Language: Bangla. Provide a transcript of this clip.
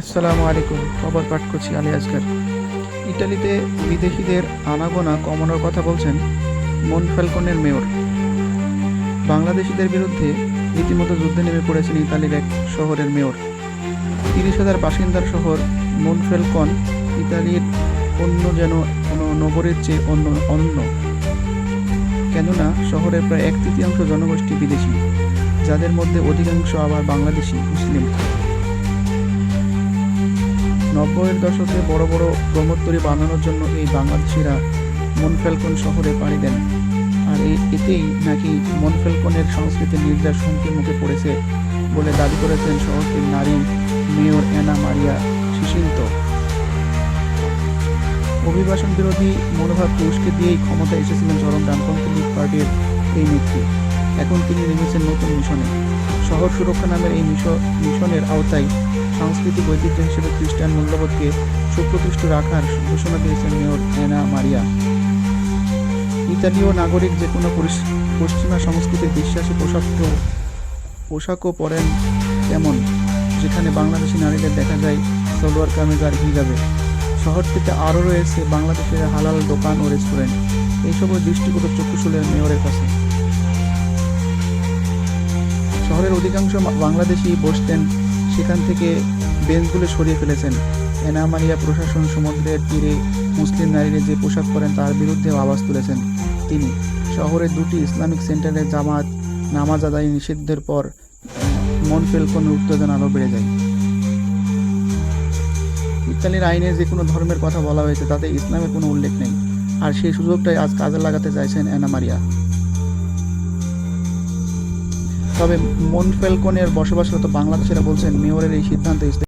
আসসালামু আলাইকুম। খবর পাঠ করছি আলী আসগার ইটালিতে বিদেশিদের আনাগোনা কমানোর কথা বলছেন মন ফ্যালকনের মেয়র। বাংলাদেশিদের বিরুদ্ধে রীতিমতো যুদ্ধে নেমে পড়েছেন ইতালির এক শহরের মেয়র। তিরিশ হাজার বাসিন্দার শহর মন ফ্যালকন, ইতালির অন্য যেন কোনো নগরের চেয়ে অন্য অন্য। কেননা, শহরের প্রায় এক তৃতীয়াংশ জনগোষ্ঠী বিদেশি, যাদের মধ্যে অধিকাংশ আবার বাংলাদেশি, মুসলিম। নব্বইয়ের দশকে বড় বড় প্রমোত্তরি বানানোর জন্য এই বাংলাদেশিরা মনফেলকন শহরে পাড়ি দেন। আর এতেই নাকি মনফেলকনের সংস্কৃতির নির্যাস হুমকির মুখে পড়েছে বলে দাবি করেছেন শহরটির নারী মেয়র অ্যানা মারিয়া শিশিন্ত। অভিবাসন বিরোধী মনোভাবকে উস্কে দিয়েই ক্ষমতায় এসেছিলেন চরম ডানপন্থী লীগ পার্টির এই নেত্রী। এখন তিনি নেমেছেন নতুন মিশনে। শহর সুরক্ষা নামের এই মিশ- মিশনের আওতায় সাংস্কৃতিক ঐতিহ্য হিসেবে খ্রিস্টান মূল্যবোধকে সুপ্রতিষ্ঠ রাখার ঘোষণা দিয়েছেন মেয়র অ্যানা মারিয়া। ইতালীয় নাগরিক যে কোনো পশ্চিমা সংস্কৃতির বিশ্বাসী পোশাককেও পোশাকও পরেন তেমন, যেখানে বাংলাদেশি নারীদের দেখা যায় সালোয়ার কামিজ আর হিজাবে। শহরটিতে আরও রয়েছে বাংলাদেশের হালাল দোকান ও রেস্টুরেন্ট। এইসবও দৃষ্টিগত চক্ষুশুলের মেয়রের কাছে। শহরের অধিকাংশ বাংলাদেশি বসতেন সেখান থেকে বেঞ্চগুলো সরিয়ে ফেলেছেন। এনামারিয়া প্রশাসন সমুদ্রের তীরে মুসলিম নারীরা যে পোশাক পরেন তার বিরুদ্ধেও আওয়াজ তুলেছেন তিনি। শহরের দুটি ইসলামিক সেন্টারে জামাত নামাজ আদায় নিষিদ্ধের পর মন ফেলকনের উত্তেজনা আরও বেড়ে যায়। ইতালির আইনে যে কোনো ধর্মের কথা বলা হয়েছে তাতে ইসলামের কোনো উল্লেখ নেই। আর সেই সুযোগটাই আজ কাজে লাগাতে চাইছেন অ্যানামারিয়া তবে মন ফেলকনের বসবাসরত বাংলাদেশিরা বলছেন মেয়রের এই সিদ্ধান্ত